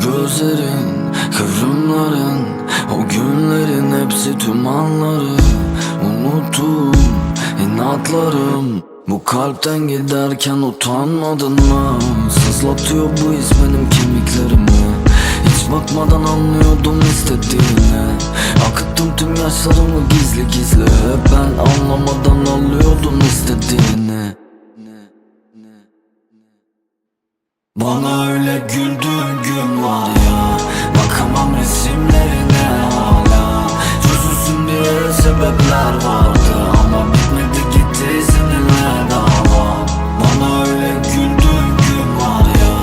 gözlerin Kıvrımların O günlerin hepsi tüm anları. Unuttum inatlarım. Bu kalpten giderken utanmadın mı? Sızlatıyor bu his benim kemiklerimi. Hiç bakmadan anlıyordum istediğini. Akıttım tüm yaşlarımı gizli gizli. Ben anlamadan alıyordum istediğini Bana öyle güldüğün gün var ya. Bakamam resimlerine hala. Çözülsün diye sebepler vardı Ama bitmedi gitti seninle dava. Bana öyle güldüğün gün var ya.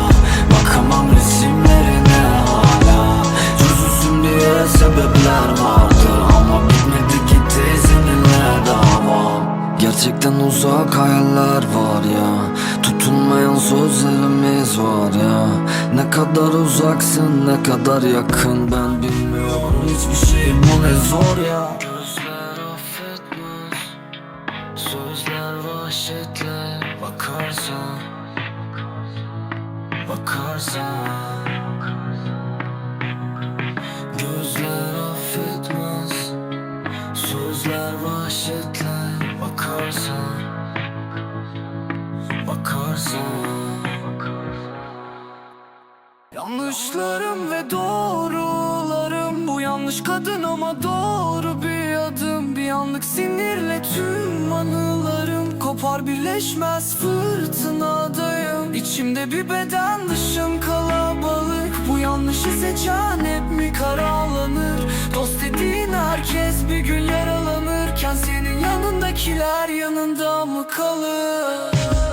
Bakamam resimlerine hala. Çözülsün diye sebepler vardı Ama bitmedi gitti seninle dava. Gerçekten uzak hayaller var ya. Tutunmayan sözlerimiz var ya. Ne kadar uzaksın ne kadar yakın. Ben bilmiyorum hiçbir şey bu ne zor ya. Gözler affetmez. Sözler vahşetle Bakarsan Bakarsan. Gözler affetmez. Sözler vahşetle Bakarsan Bakarsan Yanlışlarım ve doğrularım. Bu yanlış kadın ama doğru bir adım. Bir anlık sinirle tüm anılarım. Kopar birleşmez fırtınadayım. İçimde bir beden dışım kalabalık. Bu yanlışı seçen hep mi karalanır Dost dediğin herkes bir gün yaralanırken Senin yanındakiler yanında mı kalır?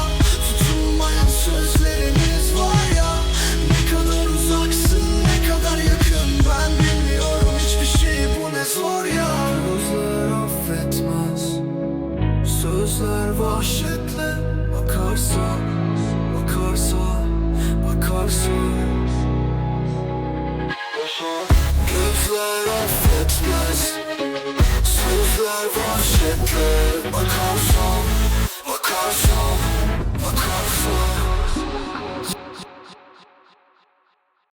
Gözler affetmez. Sözler vahşetle Bakarsan,